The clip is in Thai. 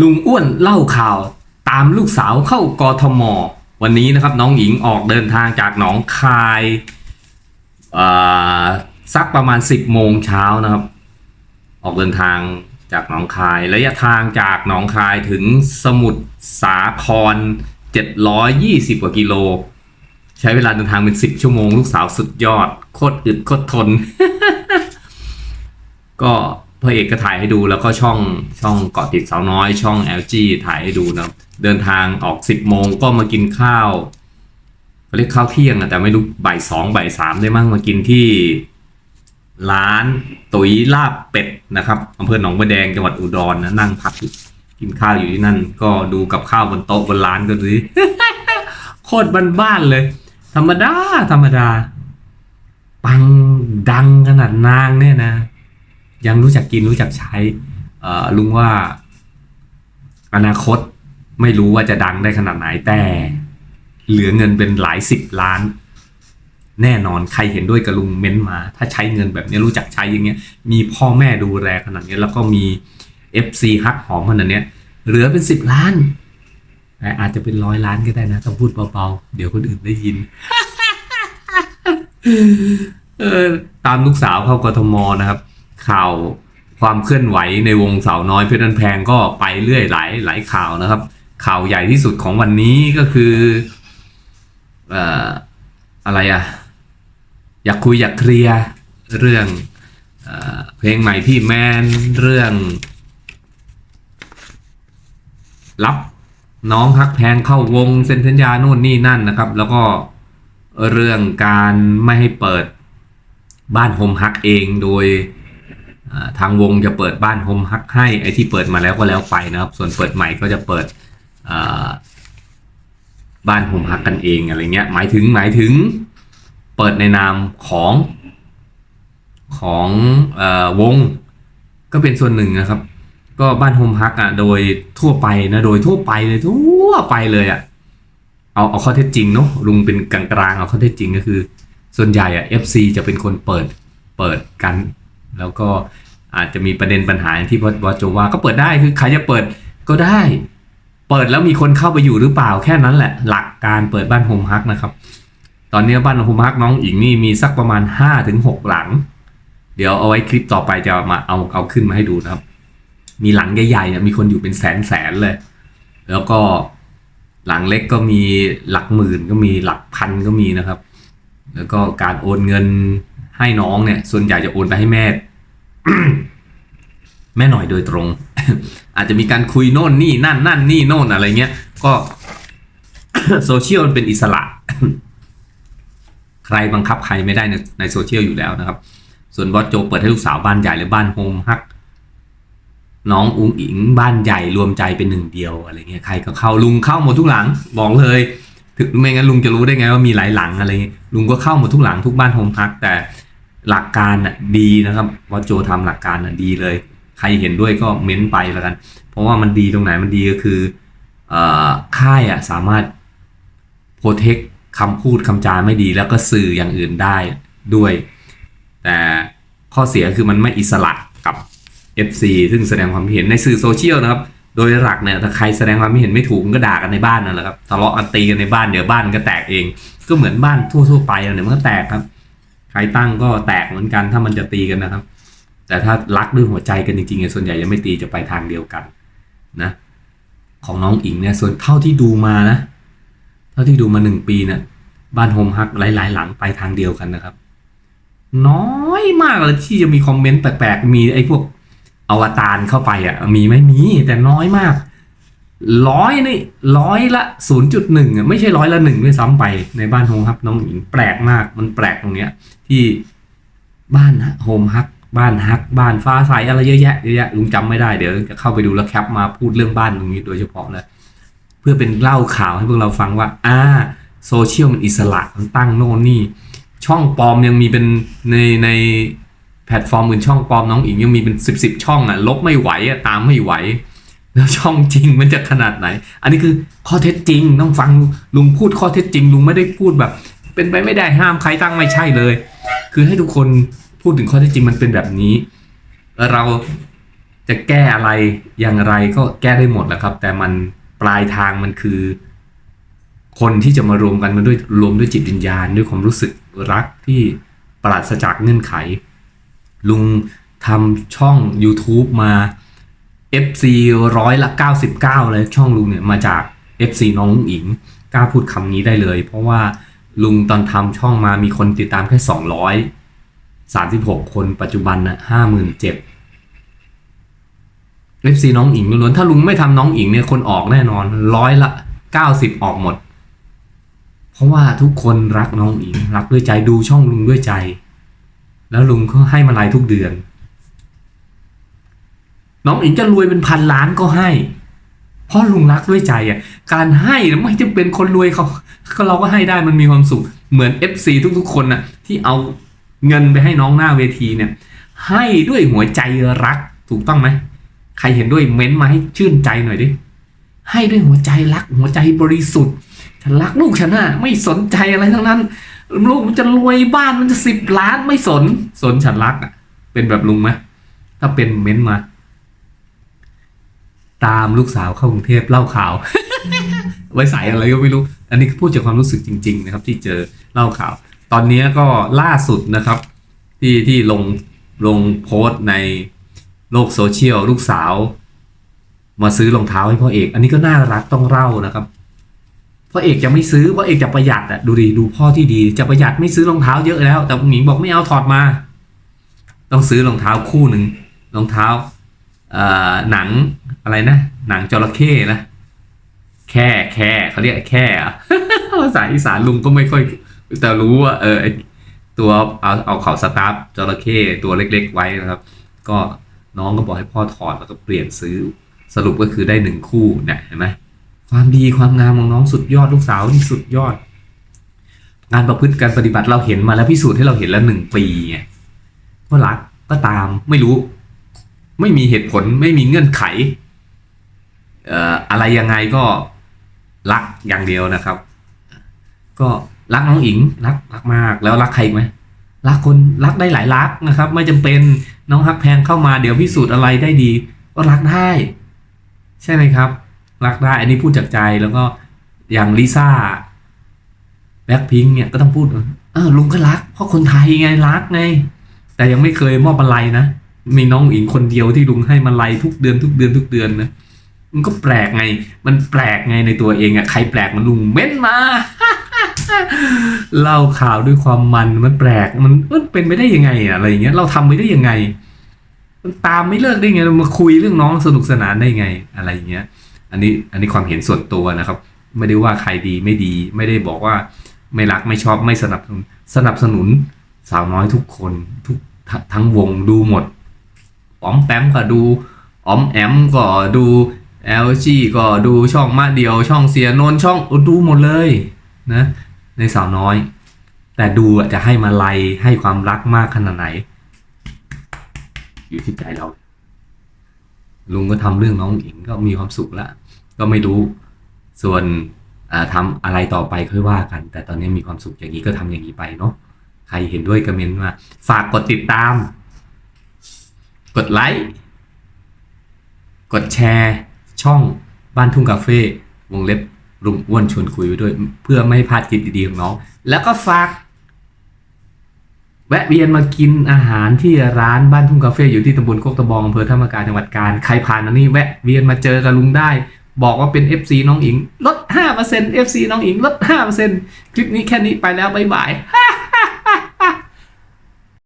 ลุงอ้วนเล่าข่าวตามลูกสาวเข้ากทม วันนี้นะครับน้องหญิงออกเดินทางจากหนองคายอ่อสักประมาณ 10 โมงเช้านะครับ ออกเดินทางจากหนองคาย ระยะทางจากหนองคายถึงสมุทรสาคร 720 กว่ากิโล ใช้เวลาเดินทางเป็น 10 ชั่วโมง ลูกสาวสุดยอด โคตรอึดโคตรทน ก็ พระเอกก็ถ่ายให้ดูแล้วก็ช่องช่องเกาะติดสาวน้อย ช่อง LG ถ่ายให้ดูนะครับเดินทางออก10โมงก็มากินข้าวเขาเรียกข้าวเที่ยงอะแต่ไม่รู้บ่ายสองบ่ายสามได้มั้งมากินที่ร้านตุ๋ยลาบเป็ดนะครับอำเภอหนองบัวแดงจังหวัดอุดรนะนั่งพักกินข้าวอยู่ที่นั่น ก็ดูกับข้าวบนโต๊ะบนร้านก็ดูโคตรบ้านๆเลย ธรรมดาธรรมดา ปังดังขนาดนางเนี่ยนะ ยังรู้จักกินรู้จักใช้ลุงว่า อนาคตไม่รู้ว่าจะดังได้ขนาดไหนแต่ เหลือเงินเป็นหลายสิบล้าน แน่นอนใครเห็นด้วยกับลุงเม้นมา ถ้าใช้เงินแบบนี้รู้จักใช้อย่างเงี้ย มีพ่อแม่ดูแลขนาดนี้แล้วก็มี FC ฮักหอมขนาดนี้เหลือเป็นสิบล้านอาจจะเป็นร้อยล้านก็ได้นะต้องพูดเบาๆ เดี๋ยวคนอื่นได้ยินตามลูกสาวเข้ากทมนะครับ ข่าวความเคลื่อนไหวในวงสาวน้อยเพชรนันแพงก็ไปเรื่อยหลายหลายข่าวนะครับ ข่าวใหญ่ที่สุดของวันนี้ก็คือเอ่ออะไรอะอยากคุยอยากเคลียร์เรื่องเอเพลงใหม่พี่แมนเรื่องรับน้องฮักแพงเข้าวงเซ็นสัญญาโน่นนี่นั่นนะครับ แล้วก็เรื่องการไม่ให้เปิดบ้านโฮมฮักเองโดย ทางวงจะเปิดบ้านโฮมฮักให้ไอที่เปิดมาแล้วก็แล้วไปนะครับ ส่วนเปิดใหม่ก็จะเปิดบ้านโฮมฮักกันเองอะไรเงี้ยหมายถึงหมายถึงเปิดในนามของของอวงก็เป็นส่วนหนึ่งนะครับ ก็บ้านโฮมฮักอะโดยทั่วไปนะโดยทั่วไปเลยทั่วไปเลยอะเอาเอาข้อเท็จจริงเนาะลุงเป็นกลางๆเอาข้อเท็จจริงก็คือ ส่วนใหญ่อะ FC จะเป็นคนเปิดเปิดกัน แล้วก็ อาจจะมีประเด็นปัญหาอย่างที่วอโจว่าก็เปิดได้คือใครจะเปิดก็ได้ เปิดแล้วมีคนเข้าไปอยู่หรือเปล่าแค่นั้นแหละ หลักการเปิดบ้านโฮมฮักนะครับ ตอนนี้บ้านโฮมฮักน้องอิงนี่มีสักประมาณ5ถึง6หลัง เดี๋ยวเอาไว้คลิปต่อไปจะมาเอาเอาขึ้นมาให้ดูนะครับ มีหลังใหญ่ๆมีคนอยู่เป็นแสนแสนๆเลย แล้วก็หลังเล็กก็มีหลักหมื่นก็มีหลักพันก็มีนะครับ แล้วก็การโอนเงินให้น้องเนี่ยส่วนใหญ่จะโอนไปให้แม่ แม่หน่อยโดยตรง อาจจะมีการคุยโน่นนี่นั่นนั่นนี่โน่นอะไรเงี้ย ก็โซเชียลมันเป็นอิสระ ใครบังคับใครไม่ได้ในในโซเชียลอยู่แล้วนะครับ ส่วนบอสโจเปิดให้ลูกสาวบ้านใหญ่หรือบ้านโฮมฮักน้องอุ้งอิงบ้านใหญ่รวมใจเป็นหนึ่งเดียวอะไรเงี้ยใครก็เข้าลุงเข้าหมดทุกหลังบอกเลยถึงไม่งั้นลุงจะรู้ได้ไงว่ามีหลายหลังอะไรเงี้ยลุงก็เข้าหมดทุกหลังทุกบ้านโฮมพักแต่ หลักการน่ะดีนะครับว่าโจทำหลักการน่ะดีเลย ใครเห็นด้วยก็เม้นไปแล้วกัน เพราะว่ามันดีตรงไหนมันดีก็คือค่ายอะสามารถโปรเทคคำพูดคำจาไม่ดีแล้วก็สื่ออย่างอื่นได้ด้วย แต่ข้อเสียคือมันไม่อิสระกับ FC ซึ่งแสดงความเห็นในสื่อโซเชียลนะครับ โดยหลักเนี่ยถ้าใครแสดงความเห็นไม่ถูกก็ด่ากันในบ้านนั่นแหละครับทะเลาะกันตีกันในบ้านเดี๋ยวบ้านก็แตกเอง ก็เหมือนบ้านทั่วๆไปอะเดี๋ยวมันก็แตกครับ ครตั้งก็แตกเหมือนกันถ้ามันจะตีกันนะครับ แต่ถ้ารักด้วยหัวใจกันจริงๆเนี่ยส่วนใหญ่จะไม่ตีจะไปทางเดียวกันนะของน้องอิงเนี่ยส่วนเท่าที่ดูมานะ เท่าที่ดูมาหนึ่งปีเนี่ยบ้านโฮมฮักหลาย ๆ หลังไปทางเดียวกันนะครับ น้อยมากเลยที่จะมีคอมเมนต์แปลกๆ มีไอ้พวกอวตารเข้าไปอะมีไหมมีแต่น้อยมาก ร้อยนี่ร้อยละศูนย์จุดหนึ่งอะไม่ใช่ร้อยละหนึ่งด้วยซ้ำไปในบ้านโฮมฮักน้องหญิงแปลกมากมันแปลกตรงเนี้ย ที่บ้านโฮมฮักบ้านฮัก บ้านฟ้าใสอะไรเยอะแยะเยอะแยะลุงจำไม่ได้เดี๋ยวจะเข้าไปดูแล้วแคปมาพูดเรื่องบ้านตรงนี้โดยเฉพาะเลยเพื่อเป็นเล่าข่าวให้พวกเราฟังว่าอ่าโซเชียลมันอิสระมันตั้งโน่นนี่ ช่องปลอมยังมีเป็นในในแพลตฟอร์มอื่นช่องปลอมน้องอิงยังมีเป็นสิบสิบช่องอะลบไม่ไหวอะตามไม่ไหว แล้วช่องจริงมันจะขนาดไหน อันนี้คือข้อเท็จจริงต้องฟังลุงพูดข้อเท็จจริง ลุงไม่ได้พูดแบบ เป็นไปไม่ได้ห้ามใครตั้งไม่ใช่เลย คือให้ทุกคนพูดถึงข้อเท็จจริงมันเป็นแบบนี้ เราจะแก้อะไรอย่างไรก็แก้ได้หมดแหละครับ แต่มันปลายทางมันคือ คนที่จะมารวมกันมาด้วยรวมด้วยจิตวิญญาณด้วยความรู้สึกรักที่ปราศจากเงื่อนไข ลุงทำช่อง YouTube มา FC ร้อยละ 99 เลยช่องลุงเนี่ยมาจาก FC น้องอิงกล้าพูดคำนี้ได้เลย เพราะว่าลุงตอนทำช่องมามีคนติดตามแค่ 200 36 คนปัจจุบันนะห้าหมื่นเจ็ด FC น้องอิงล้วนถ้าลุงไม่ทำน้องอิงเนี่ยคนออกแน่นอนร้อยละเก้าสิบออกหมด เพราะว่าทุกคนรักน้องอิง รักด้วยใจดูช่องลุงด้วยใจ แล้วลุงก็ให้มาลายทุกเดือน น้องอิงจะรวยเป็นพันล้านก็ให้ เพราะลุงรักด้วยใจอะ การให้ไม่จำเป็นคนรวยเขาเราก็ให้ได้มันมีความสุข เหมือน FC ทุกๆ คนน่ะที่เอาเงินไปให้น้องหน้าเวทีเนี่ย ให้ด้วยหัวใจรักถูกต้องไหมใครเห็นด้วยเม้นต์มาให้ชื่นใจหน่อยดิให้ด้วยหัวใจรัก หัวใจบริสุทธิ์ฉันรักลูกฉันนะไม่สนใจอะไรทั้งนั้น ลูกมันจะรวยบ้านมันจะสิบล้านไม่สน สนฉันรักอะ เป็นแบบลุงไหมถ้าเป็นเม้นต์มา ตามลูกสาวเข้ากรุงเทพเล่าข่าว ไว้ใส่อะไรก็ไม่รู้ อันนี้พูดจากความรู้สึกจริง ๆ นะครับ ที่เจอเล่าข่าว ตอนนี้ก็ล่าสุดนะครับ ที่ที่ลงลงโพสต์ในโลกโซเชียลลูกสาว มาซื้อรองเท้าให้พ่อเอก อันนี้ก็น่ารักต้องเล่านะครับพ่อเอกจะไม่ซื้อพ่อเอกจะประหยัดอะดูดิดูพ่อที่ดี จะประหยัดไม่ซื้อรองเท้าเยอะแล้ว แต่หมิงบอกไม่เอาถอดมา ต้องซื้อรองเท้าคู่หนึ่งรองเท้าเอ่อหนัง อะไรนะ หนังจระเข้นะ แค่แค่เขาเรียกแค่ภาษาอีสานลุงก็ไม่ค่อย แต่รู้ว่าเออตัวเอาเอาเขาสตาร์ฟจระเข้ตัวเล็ก ๆ ไว้นะครับ ก็น้องก็บอกให้พ่อถอดแล้วก็เปลี่ยนซื้อสรุปก็คือได้หนึ่งคู่เนี่ยเห็นไหมความดีความงามของน้องสุดยอดลูกสาวนี่สุดยอด งานประพฤติการปฏิบัติเราเห็นมาแล้วพิสูจน์ให้เราเห็นแล้วหนึ่งปีไงว่ารักก็ตามไม่รู้ ไม่มีเหตุผลไม่มีเงื่อนไข อะไรยังไงก็รักอย่างเดียวนะครับ ก็รักน้องอิงรักรักมากแล้วรักใครไหมรักคนรักได้หลายรักนะครับ ไม่จำเป็นน้องฮักแพงเข้ามาเดี๋ยวพิสูจน์อะไรได้ดี ก็รักได้ ใช่ไหมครับ รักได้อันนี้พูดจากใจแล้วก็อย่างลิซ่าแบ็คพิงเนี่ยก็ต้องพูดเออลุงก็รัก เพราะคนไทยไงรักไง แต่ยังไม่เคยมอบอะไรนะ มีน้องอิงคนเดียวที่ลุงให้มาลัยทุกเดือนทุกเดือนทุกเดือนนะ มันก็แปลกไง มันแปลกไงในตัวเองอะใครแปลกมันลุงเม้นมา เล่าข่าวด้วยความมันมันแปลกมันมันเป็นไปได้ยังไงอะอะไรอย่างเงี้ยเราทำไปได้ยังไง มันตามไม่เลิกได้ไงมาคุยเรื่องน้องสนุกสนานได้ไงอะไรอย่างเงี้ย อันนี้อันนี้ความเห็นส่วนตัวนะครับ ไม่ได้ว่าใครดีไม่ดี ไม่ได้บอกว่า ไม่รักไม่ชอบไม่สนับสนุนสนับสนุนสาวน้อยทุกคนทุกททั้งวงดูหมด ป๋อมแปมก็ดูอ๋อมแอมก็ดู LG ก็ดูช่องมาเดียวช่องเสียนนช่องดูหมดเลยนะในสาวน้อย แต่ดูจะให้มาไลให้ความรักมากขนาดไหน อยู่ที่ใจเรา ลุงก็ทำเรื่องน้องอิงก็มีความสุขล้วก็ไม่รู้ส่วนอ่าทำอะไรต่อไปค่อยว่ากัน แต่ตอนนี้มีความสุขอย่างนี้ก็ทำอย่างนี้ไปเนาะใครเห็นด้วยก็เมนต์มา ฝากกดติดตาม กดไลค์ กดแชร์ ช่องบ้านทุ่งคาเฟ่วงเล็บลุงอ้วนชวนคุยไว้ด้วย เพื่อไม่ให้พลาดคลิปดีๆของน้อง แล้วก็ฝากแวะเวียนมากินอาหารที่ร้านบ้านทุ่งคาเฟ่อยู่ที่ตำบลโคกตะบองอำเภอธรรมกาจังหวัดกาญใครผ่านอันนี้แวะเวียนมาเจอกับลุงได้ บอกว่าเป็น FC น้องอิง ลด 5% FC น้องอิง ลด 5%คลิปนี้แค่นี้ไปแล้ว บ๊ายบาย